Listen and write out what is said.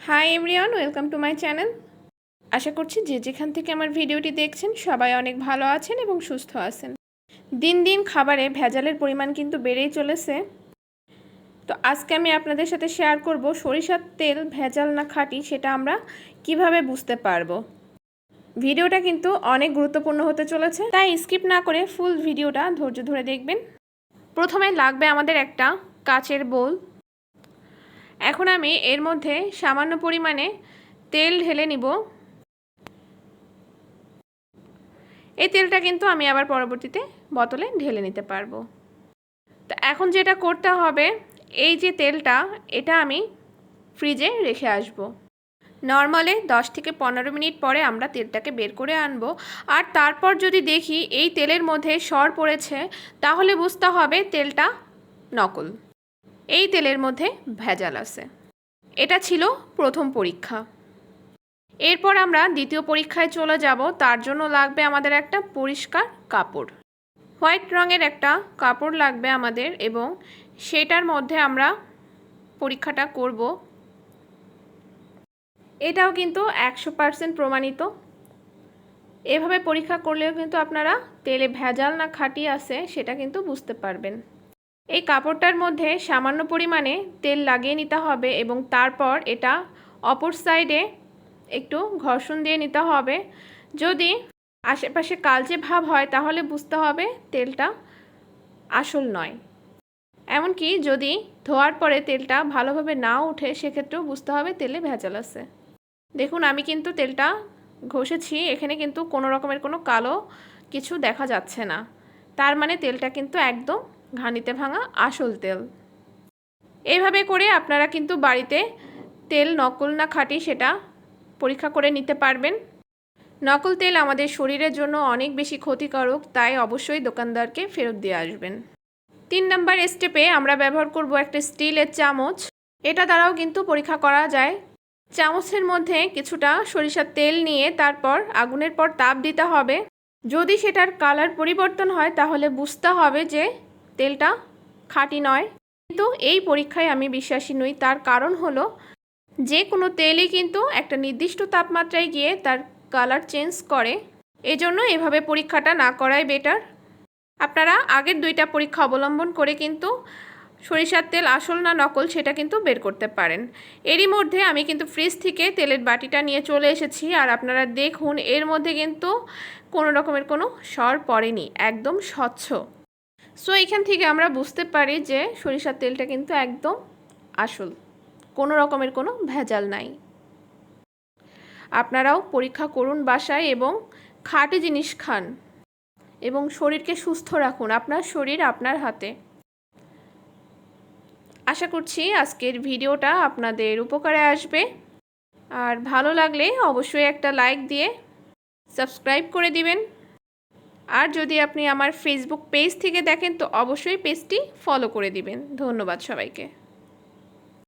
Hi everyone, welcome to my channel. আশা করছি যে যেখান থেকে আমার ভিডিওটি দেখছেন, সবাই অনেক ভালো আছেন এবং সুস্থ আছেন। দিন দিন খাবারে ভেজালের পরিমাণ কিন্তু বেড়েই চলেছে। তো আজকে আমি আপনাদের সাথে শেয়ার করব সরিষার তেল ভেজাল না খাঁটি, সেটা আমরা কীভাবে বুঝতে পারব। ভিডিওটা কিন্তু অনেক গুরুত্বপূর্ণ হতে চলেছে, তাই স্কিপ না করে ফুল ভিডিওটা ধৈর্য ধরে দেখবেন। প্রথমে লাগবে আমাদের একটা কাচের বোল। এখন আমি এর মধ্যে সামান্য পরিমাণে তেল ঢেলে নিব। এই তেলটা কিন্তু আমি আবার পরবর্তীতে বোতলে ঢেলে নিতে পারব। তো এখন যেটা করতে হবে, এই যে তেলটা, এটা আমি ফ্রিজে রেখে আসব। নর্মালে দশ থেকে পনেরো মিনিট পরে আমরা তেলটাকে বের করে আনব। আর তারপর যদি দেখি এই তেলের মধ্যে সর পড়েছে, তাহলে বুঝতে হবে তেলটা নকল। এই তেলের মধ্যে ভেজাল আছে। এটা ছিল প্রথম পরীক্ষা। এরপর আমরা দ্বিতীয় পরীক্ষায় চলে যাব, তার জন্য লাগবে আমাদের একটা পরিষ্কার কাপড়। হোয়াইট রঙের একটা কাপড় লাগবে আমাদের এবং সেটার মধ্যে আমরা পরীক্ষাটা করব। এটাও কিন্তু একশো পার্সেন্ট প্রমাণিত। এভাবে পরীক্ষা করলেও কিন্তু আপনারা তেলে ভেজাল না খাঁটি আছে, সেটা কিন্তু বুঝতে পারবেন। এই কাপড়টার মধ্যে সামান্য পরিমাণে তেল লাগিয়ে নিতে হবে এবং তারপর এটা অপর সাইডে একটু ঘর্ষণ দিয়ে নিতে হবে। যদি আশেপাশে কালচে ভাব হয়, তাহলে বুঝতে হবে তেলটা আসল নয়। এমনকি যদি ধোয়ার পরে তেলটা ভালোভাবে না উঠে সেক্ষেত্রেও বুঝতে হবে তেলে ভেজাল আছে। দেখুন, আমি কিন্তু তেলটা ঘষেছি, এখানে কিন্তু কোনো রকমের কোনো কালো কিছু দেখা যাচ্ছে না। তার মানে তেলটা কিন্তু একদম ঘানিতে ভাঙা আসল তেল। এইভাবে করে আপনারা কিন্তু বাড়িতে তেল নকল না খাঁটি সেটা পরীক্ষা করে নিতে পারবেন। নকল তেল আমাদের শরীরের জন্য অনেক বেশি ক্ষতিকারক, তাই অবশ্যই দোকানদারকে ফেরত দিয়ে আসবেন। তিন নম্বর স্টেপে আমরা ব্যবহার করব একটা স্টিলের চামচ। এটা দ্বারাও কিন্তু পরীক্ষা করা যায়। চামচের মধ্যে কিছুটা সরিষার তেল নিয়ে তারপর আগুনের পর তাপ দিতে হবে। যদি সেটার কালার পরিবর্তন হয়, তাহলে বুঝতে হবে যে তেলটা খাঁটি নয়। কিন্তু এই পরীক্ষায় আমি বিশ্বাসী নই। তার কারণ হলো, যে কোনো তেলই কিন্তু একটা নির্দিষ্ট তাপমাত্রায় গিয়ে তার কালার চেঞ্জ করে। এজন্য এভাবে পরীক্ষাটা না করাই বেটার। আপনারা আগের দুইটা পরীক্ষা অবলম্বন করে কিন্তু সরিষার তেল আসল না নকল সেটা কিন্তু বের করতে পারেন। এরই মধ্যে আমি কিন্তু ফ্রিজ থেকে তেলের বাটিটা নিয়ে চলে এসেছি। আর আপনারা দেখুন, এর মধ্যে কিন্তু কোনো রকমের কোনো সর পড়েনি। একদম স্বচ্ছ। সো এখান থেকে আমরা বুঝতে পারি যে সরিষার তেলটা কিন্তু একদম আসল। কোনো রকমের কোনো ভেজাল নাই। আপনারাও পরীক্ষা করুন বাসায় এবং খাঁটি জিনিস খান এবং শরীরকে সুস্থ রাখুন, আপনার শরীর আপনার হাতে। আশা করছি আজকের ভিডিওটা আপনাদের উপকারে আসবে। আর ভালো লাগলে অবশ্যই একটা লাইক দিয়ে সাবস্ক্রাইব করে দিবেন। আর যদি আপনি আমার ফেসবুক পেজ থেকে দেখেন, তো অবশ্যই পেজটি ফলো করে দিবেন। ধন্যবাদ সবাইকে।